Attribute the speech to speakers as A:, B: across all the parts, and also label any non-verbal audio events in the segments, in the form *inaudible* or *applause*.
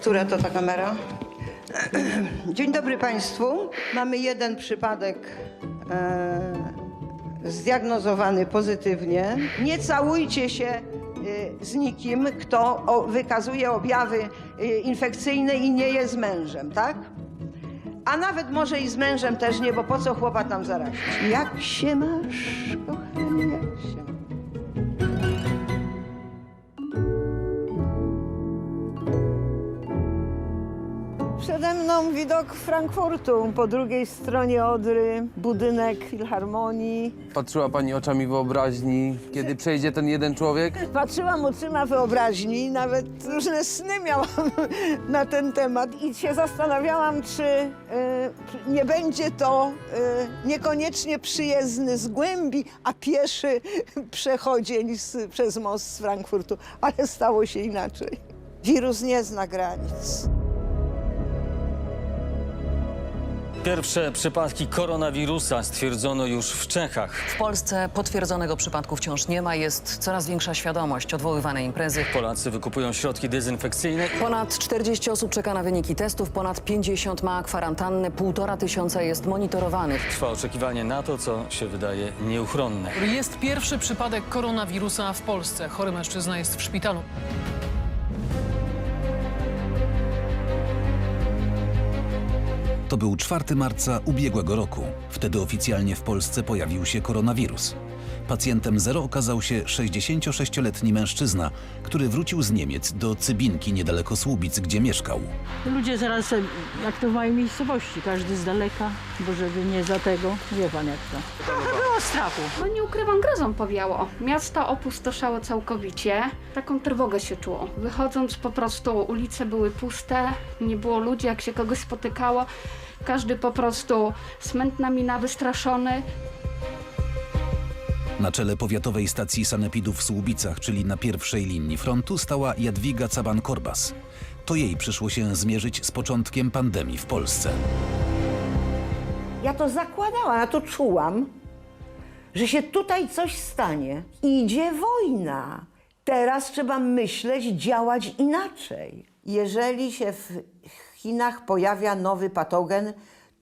A: Która to ta kamera? *clears throat* Dzień dobry Państwu. Mamy jeden przypadek e, zdiagnozowany pozytywnie. Nie całujcie się e, z nikim, kto o, wykazuje objawy e, infekcyjne i nie jest mężem, tak? A nawet może i z mężem też nie, bo po co chłopa tam zarazić? Jak się masz, kochanie, jak się masz? Przede mną widok Frankfurtu, po drugiej stronie Odry, budynek Filharmonii.
B: Patrzyła pani oczami wyobraźni, kiedy przejdzie ten jeden człowiek?
A: Patrzyłam oczyma wyobraźni, nawet różne sny miałam *laughs* na ten temat i się zastanawiałam, czy y, nie będzie to y, niekoniecznie przyjezdny z głębi, a pieszy *laughs* przechodzień z, przez most z Frankfurtu, ale stało się inaczej. Wirus nie zna granic.
C: Pierwsze przypadki koronawirusa stwierdzono już w Czechach.
D: W Polsce potwierdzonego przypadku wciąż nie ma. Jest coraz większa świadomość odwoływanej imprezy.
C: Polacy wykupują środki dezynfekcyjne.
D: Ponad 40 osób czeka na wyniki testów, ponad 50 ma kwarantannę, półtora tysiąca jest monitorowanych.
C: Trwa oczekiwanie na to, co się wydaje nieuchronne.
E: Jest pierwszy przypadek koronawirusa w Polsce. Chory mężczyzna jest w szpitalu.
F: To był 4 marca ubiegłego roku. Wtedy oficjalnie w Polsce pojawił się koronawirus. Pacjentem zero okazał się 66-letni mężczyzna, który wrócił z Niemiec do Cybinki niedaleko Słubic, gdzie mieszkał.
G: Ludzie zaraz, e, jak to w mojej miejscowości, każdy z daleka, bo żeby nie za tego, wie pan jak to. Trochę było strachu.
H: No nie ukrywam, grozą powiało. Miasto opustoszało całkowicie. Taką trwogę się czuło. Wychodząc po prostu ulice były puste, nie było ludzi, jak się kogoś spotykało. Każdy po prostu smętna mina, wystraszony.
F: Na czele powiatowej stacji sanepidu w Słubicach, czyli na pierwszej linii frontu, stała Jadwiga Caban-Korbas. To jej przyszło się zmierzyć z początkiem pandemii w Polsce.
I: Ja to zakładałam, ja to czułam, że się tutaj coś stanie. Idzie wojna. Teraz trzeba myśleć, działać inaczej. Jeżeli się w Chinach pojawia nowy patogen,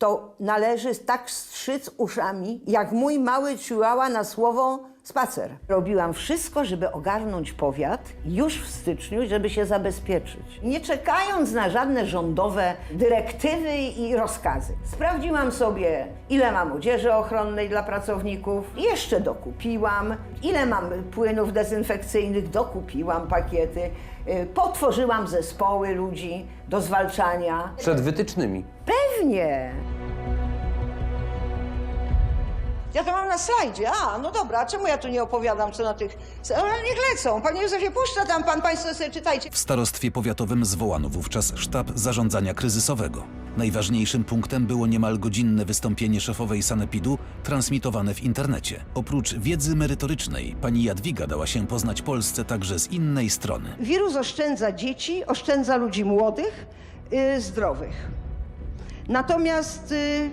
I: to należy tak strzyc uszami, jak mój mały chihuahua na słowo spacer. Robiłam wszystko, żeby ogarnąć powiat już w styczniu, żeby się zabezpieczyć. Nie czekając na żadne rządowe dyrektywy i rozkazy. Sprawdziłam sobie, ile mam odzieży ochronnej dla pracowników, jeszcze dokupiłam, ile mam płynów dezynfekcyjnych, dokupiłam pakiety, y, potworzyłam zespoły ludzi do zwalczania.
B: Przed wytycznymi.
I: Pewnie.
A: Ja to mam na slajdzie. A, no dobra, a czemu ja tu nie opowiadam, co na tych... Ale niech lecą. Panie Józefie, puszcza tam pan, państwo sobie czytajcie.
F: W starostwie powiatowym zwołano wówczas sztab zarządzania kryzysowego. Najważniejszym punktem było niemal godzinne wystąpienie szefowej sanepidu transmitowane w internecie. Oprócz wiedzy merytorycznej, pani Jadwiga dała się poznać Polsce także z innej strony.
A: Wirus oszczędza dzieci, oszczędza ludzi młodych, y, zdrowych. Natomiast y,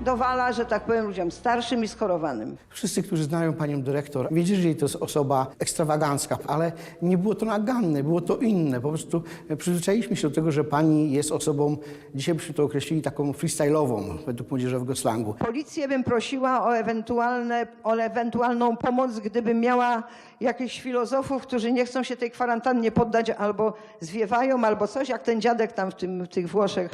A: dowala, że tak powiem, ludziom starszym i schorowanym.
J: Wszyscy, którzy znają panią dyrektor, wiedzieli, że to jest osoba ekstrawagancka, ale nie było to naganne, było to inne. Po prostu przyzwyczailiśmy się do tego, że pani jest osobą, dzisiaj byśmy to określili, taką freestyle'ową, według młodzieżowego slangu.
A: Policję bym prosiła o, ewentualne, o ewentualną pomoc, gdybym miała jakichś filozofów, którzy nie chcą się tej kwarantannie poddać albo zwiewają, albo coś, jak ten dziadek tam w, tym, w tych Włoszech.